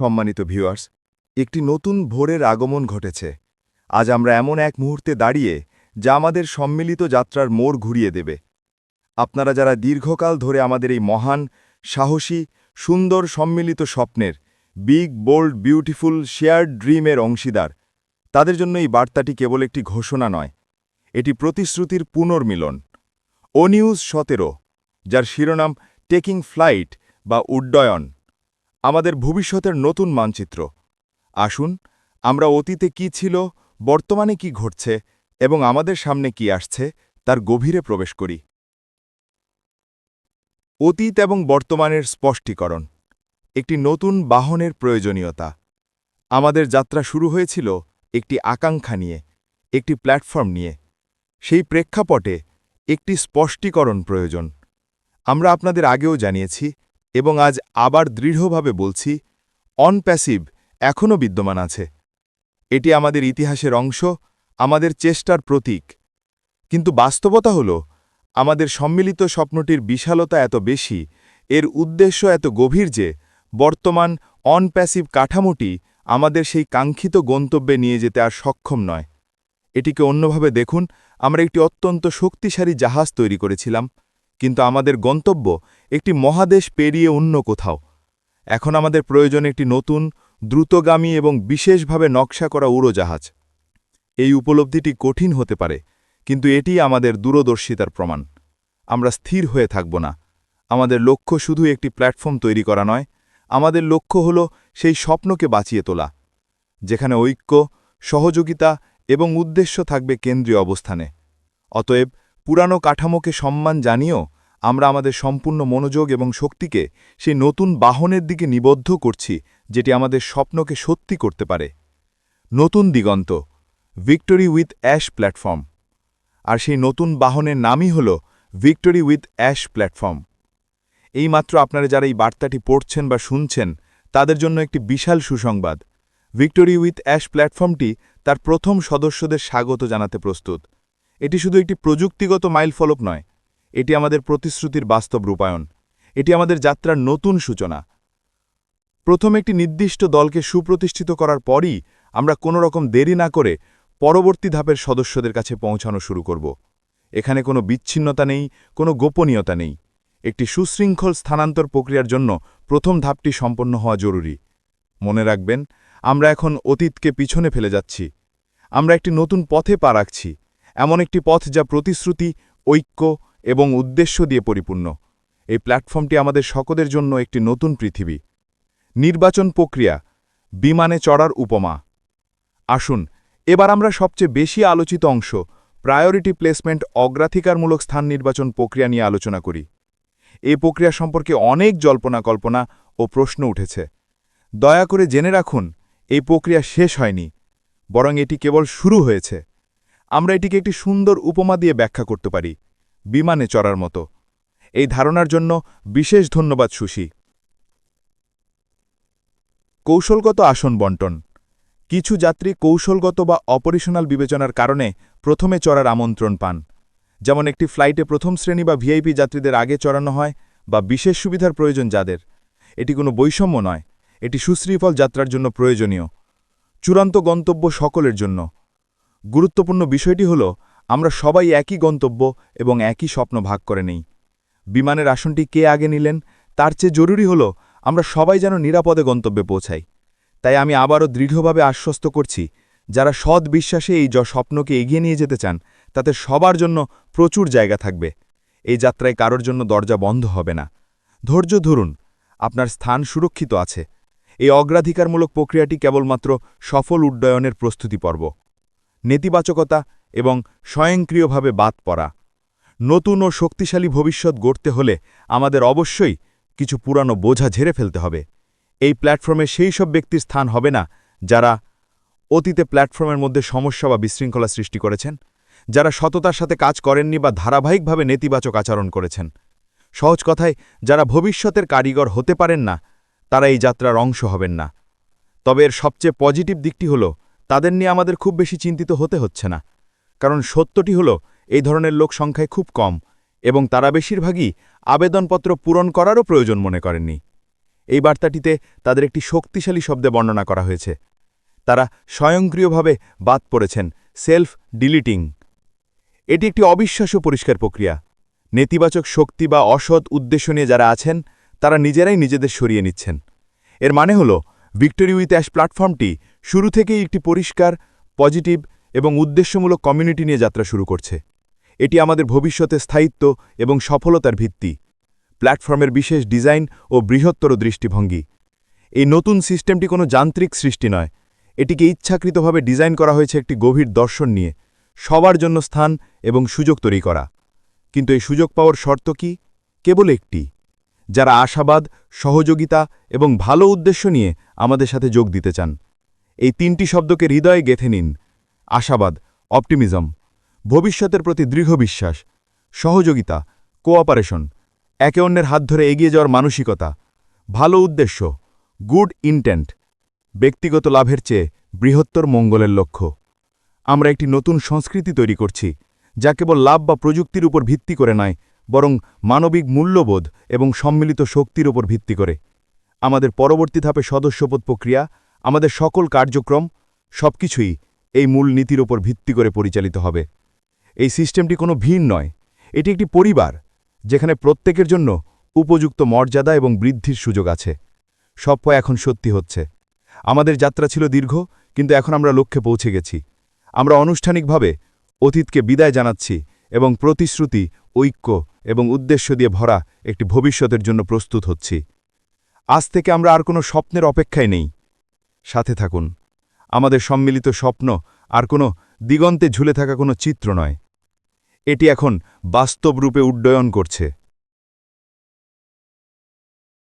সম্মানিত ভিউয়ার্স, একটি নতুন ভোরের আগমন ঘটেছে। আজ আমরা এমন এক মুহূর্তে দাঁড়িয়ে যা আমাদের সম্মিলিত যাত্রার মোড় ঘুরিয়ে দেবে। আপনারা যারা দীর্ঘকাল ধরে আমাদের এই মহান, সাহসী, সুন্দর সম্মিলিত স্বপ্নের, বিগ, বোল্ড, বিউটিফুল, শেয়ার্ড ড্রিমের অংশীদার, তাদের জন্য এই বার্তাটি কেবল একটি ঘোষণা নয়, এটি প্রতিশ্রুতির পুনর্মিলন। ও নিউজ সতেরো, যার শিরোনাম টেকিং ফ্লাইট বা উড্ডয়ন। আমাদের ভবিষ্যতের নতুন মানচিত্র। আসুন, আমরা অতীতে কি ছিল, বর্তমানে কি ঘটছে, এবং আমাদের সামনে কি আসছে, তার গভীরে প্রবেশ করি। অতীত এবং বর্তমানের স্পষ্টীকরণ। একটি নতুন বাহনের প্রয়োজনীয়তা। আমাদের যাত্রা শুরু হয়েছিল একটি আকাঙ্ক্ষা নিয়ে, একটি প্ল্যাটফর্ম নিয়ে। সেই প্রেক্ষাপটে একটি স্পষ্টীকরণ প্রয়োজন। আমরা আপনাদের আগেও জানিয়েছি এবং আজ আবার দৃঢ়ভাবে বলছি অনপ্যাসিভ এখনও বিদ্যমান আছে। এটি আমাদের ইতিহাসের অংশ, আমাদের চেষ্টার প্রতীক। কিন্তু বাস্তবতা হল, আমাদের সম্মিলিত স্বপ্নটির বিশালতা এত বেশি, এর উদ্দেশ্য এত গভীর যে, বর্তমান অনপ্যাসিভ কাঠামোটি আমাদের সেই কাঙ্ক্ষিত গন্তব্যে নিয়ে যেতে আর সক্ষম নয়। এটিকে অন্যভাবে দেখুন, আমরা একটি অত্যন্ত শক্তিশালী জাহাজ তৈরি করেছিলাম। কিন্তু আমাদের গন্তব্য একটি মহাদেশ পেরিয়ে অন্য কোথাও। এখন আমাদের প্রয়োজন একটি নতুন, দ্রুতগামী এবং বিশেষভাবে নকশা করা উড়োজাহাজ। এই উপলব্ধিটি কঠিন হতে পারে, কিন্তু এটি আমাদের দূরদর্শিতার প্রমাণ। আমরা স্থির হয়ে থাকব না। আমাদের লক্ষ্য শুধু একটি প্ল্যাটফর্ম তৈরি করা নয়, আমাদের লক্ষ্য হল সেই স্বপ্নকে বাঁচিয়ে তোলা, যেখানে ঐক্য, সহযোগিতা এবং উদ্দেশ্য থাকবে কেন্দ্রীয় অবস্থানে। অতএব পুরানো কাঠামোকে সম্মান জানিয়েও আমরা আমাদের সম্পূর্ণ মনোযোগ এবং শক্তিকে সেই নতুন বাহনের দিকে নিবদ্ধ করছি, যেটি আমাদের স্বপ্নকে সত্যি করতে পারে। নতুন দিগন্ত ভিক্টোরি উইথ অ্যাশ প্ল্যাটফর্ম আর সেই নতুন বাহনের নামই হল ভিক্টোরি উইথ অ্যাশ প্ল্যাটফর্ম এইমাত্র আপনারা যারা এই বার্তাটি পড়ছেন বা শুনছেন, তাদের জন্য একটি বিশাল সুসংবাদ। ভিক্টোরি উইথ অ্যাশ প্ল্যাটফর্মটি তার প্রথম সদস্যদের স্বাগত জানাতে প্রস্তুত। এটি শুধু একটি প্রযুক্তিগত মাইল ফলক নয়, এটি আমাদের প্রতিশ্রুতির বাস্তব রূপায়ণ, এটি আমাদের যাত্রার নতুন সূচনা। প্রথম একটি নির্দিষ্ট দলকে সুপ্রতিষ্ঠিত করার পরই আমরা কোনো রকম দেরি না করে পরবর্তী ধাপের সদস্যদের কাছে পৌঁছানো শুরু করব। এখানে কোনো বিচ্ছিন্নতা নেই, কোনো গোপনীয়তা নেই। একটি সুশৃঙ্খল স্থানান্তর প্রক্রিয়ার জন্য প্রথম ধাপটি সম্পন্ন হওয়া জরুরি। মনে রাখবেন, আমরা এখন অতীতকে পিছনে ফেলে যাচ্ছি। আমরা একটি নতুন পথে পা রাখছি। এমন একটি পথ যা প্রতিশ্রুতি, ঐক্য এবং উদ্দেশ্য দিয়ে পরিপূর্ণ। এই প্ল্যাটফর্মটি আমাদের সকলের জন্য একটি নতুন পৃথিবী। নির্বাচন প্রক্রিয়া, বিমানে চড়ার উপমা। আসুন, এবার আমরা সবচেয়ে বেশি আলোচিত অংশ, প্রায়োরিটি প্লেসমেন্ট অগ্রাধিকারমূলক স্থান নির্বাচন প্রক্রিয়া নিয়ে আলোচনা করি। এই প্রক্রিয়া সম্পর্কে অনেক জল্পনা কল্পনা ও প্রশ্ন উঠেছে। দয়া করে জেনে রাখুন, এই প্রক্রিয়া শেষ হয়নি, বরং এটি কেবল শুরু হয়েছে। আমরা এটিকে একটি সুন্দর উপমা দিয়ে ব্যাখ্যা করতে পারি, বিমানে চড়ার মতো। এই ধারণার জন্য বিশেষ ধন্যবাদ, সুশী। কৌশলগত আসন বন্টন। কিছু যাত্রী কৌশলগত বা অপারেশনাল বিবেচনার কারণে প্রথমে চড়ার আমন্ত্রণ পান। যেমন একটি ফ্লাইটে প্রথম শ্রেণি বা ভিআইপি যাত্রীদের আগে চড়ানো হয় বা বিশেষ সুবিধার প্রয়োজন যাদের। এটি কোনো বৈষম্য নয়, এটি সুশ্রীফল যাত্রার জন্য প্রয়োজনীয়। চূড়ান্ত গন্তব্য সকলের জন্য। গুরুত্বপূর্ণ বিষয়টি হল, আমরা সবাই একই গন্তব্য এবং একই স্বপ্ন ভাগ করে নেই। বিমানের আসনটি কে আগে নিলেন? তার চেয়ে জরুরি হল, আমরা সবাই যেন নিরাপদে গন্তব্যে পৌঁছাই। তাই আমি আবারও দৃঢ়ভাবে আশ্বস্ত করছি, যারা সৎ বিশ্বাসে এই য স্বপ্নকে এগিয়ে নিয়ে যেতে চান, তাতে সবার জন্য প্রচুর জায়গা থাকবে। এই যাত্রায় কারোর জন্য দরজা বন্ধ হবে না। ধৈর্য ধরুন, আপনার স্থান সুরক্ষিত আছে। এই অগ্রাধিকারমূলক প্রক্রিয়াটি কেবলমাত্র সফল উড্ডয়নের প্রস্তুতি পর্ব। নেতিবাচকতা এবং স্বয়ংক্রিয়ভাবে বাদ পড়া। নতুন ও শক্তিশালী ভবিষ্যৎ গড়তে হলে আমাদের অবশ্যই কিছু পুরানো বোঝা ঝেড়ে ফেলতে হবে। এই প্ল্যাটফর্মে সেই সব ব্যক্তির স্থান হবে না যারা অতীতে প্ল্যাটফর্মের মধ্যে সমস্যা বা বিশৃঙ্খলা সৃষ্টি করেছেন, যারা সততার সাথে কাজ করেননি বা ধারাবাহিকভাবে নেতিবাচক আচরণ করেছেন। সহজ কথায়, যারা ভবিষ্যতের কারিগর হতে পারেন না, তারা এই যাত্রার অংশ হবেন না। তবে এর সবচেয়ে পজিটিভ দিকটি হল তাদের নিয়ে আমাদের খুব বেশি চিন্তিত হতে হচ্ছে না। কারণ সত্যটি হল, এই ধরনের লোক সংখ্যায় খুব কম এবং তারা বেশিরভাগই আবেদনপত্র পূরণ করারও প্রয়োজন মনে করেননি। এই বার্তাটিতে তাদের একটি শক্তিশালী শব্দে বর্ণনা করা হয়েছে। তারা স্বয়ংক্রিয়ভাবে বাদ পড়েছেন সেলফ ডিলিটিং এটি একটি অবিশ্বাস্য পরিষ্কার প্রক্রিয়া। নেতিবাচক শক্তি বা অসৎ উদ্দেশ্য নিয়ে যারা আছেন, তারা নিজেরাই নিজেদের সরিয়ে নিচ্ছেন। এর মানে হল, ভিক্টোরি উইথ অ্যাশ প্ল্যাটফর্মটি শুরু থেকেই একটি পরিষ্কার, পজিটিভ এবং উদ্দেশ্যমূলক কমিউনিটি নিয়ে যাত্রা শুরু করছে। এটি আমাদের ভবিষ্যতে স্থায়িত্ব এবং সফলতার ভিত্তি। প্ল্যাটফর্মের বিশেষ ডিজাইন ও বৃহত্তর দৃষ্টিভঙ্গি। এই নতুন সিস্টেমটি কোনো যান্ত্রিক সৃষ্টি নয়। এটিকে ইচ্ছাকৃতভাবে ডিজাইন করা হয়েছে একটি গভীর দর্শন নিয়ে, সবার জন্য স্থান এবং সুযোগ তৈরি করা। কিন্তু এই সুযোগ পাওয়ার শর্ত কি? কেবল একটি। যারা আশাবাদ, সহযোগিতা এবং ভালো উদ্দেশ্য নিয়ে আমাদের সাথে যোগ দিতে চান। এই তিনটি শব্দকে হৃদয়ে গেথে নিন। আশাবাদ, অপটিমিজম। ভবিষ্যতের প্রতি দৃঢ় বিশ্বাস, সহযোগিতা, কোঅপারেশন। একে অন্যের হাত ধরে এগিয়ে যাওয়ার মানসিকতা, ভালো উদ্দেশ্য, গুড ইন্টেন্ট, ব্যক্তিগত লাভের চেয়ে বৃহত্তর মঙ্গলের লক্ষ্য। আমরা একটি নতুন সংস্কৃতি তৈরি করছি, যা কেবল লাভ বা প্রযুক্তির উপর ভিত্তি করে নয়, বরং মানবিক মূল্যবোধ এবং সম্মিলিত শক্তির উপর ভিত্তি করে। আমাদের পরবর্তী ধাপে সদস্যপদ প্রক্রিয়া আমাদের সকল কার্যক্রম সবকিছুই এই মূল নীতির ওপর ভিত্তি করে পরিচালিত হবে। এই সিস্টেমটি কোনো ভিড় নয়। এটি একটি পরিবার, যেখানে প্রত্যেকের জন্য উপযুক্ত মর্যাদা এবং বৃদ্ধির সুযোগ আছে। সপ্য এখন সত্যি হচ্ছে। আমাদের যাত্রা ছিল দীর্ঘ, কিন্তু এখন আমরা লক্ষ্যে পৌঁছে গেছি। আমরা আনুষ্ঠানিকভাবে অতীতকে বিদায় জানাচ্ছি এবং প্রতিশ্রুতি, ঐক্য এবং উদ্দেশ্য দিয়ে ভরা একটি ভবিষ্যতের জন্য প্রস্তুত হচ্ছি। আজ থেকে আমরা আর কোনো স্বপ্নের অপেক্ষায় নেই। সাথে থাকুন। আমাদের সম্মিলিত স্বপ্ন আর কোনো দিগন্তে ঝুলে থাকা কোনো চিত্র নয়। এটি এখন বাস্তব রূপে উড্ডয়ন করছে।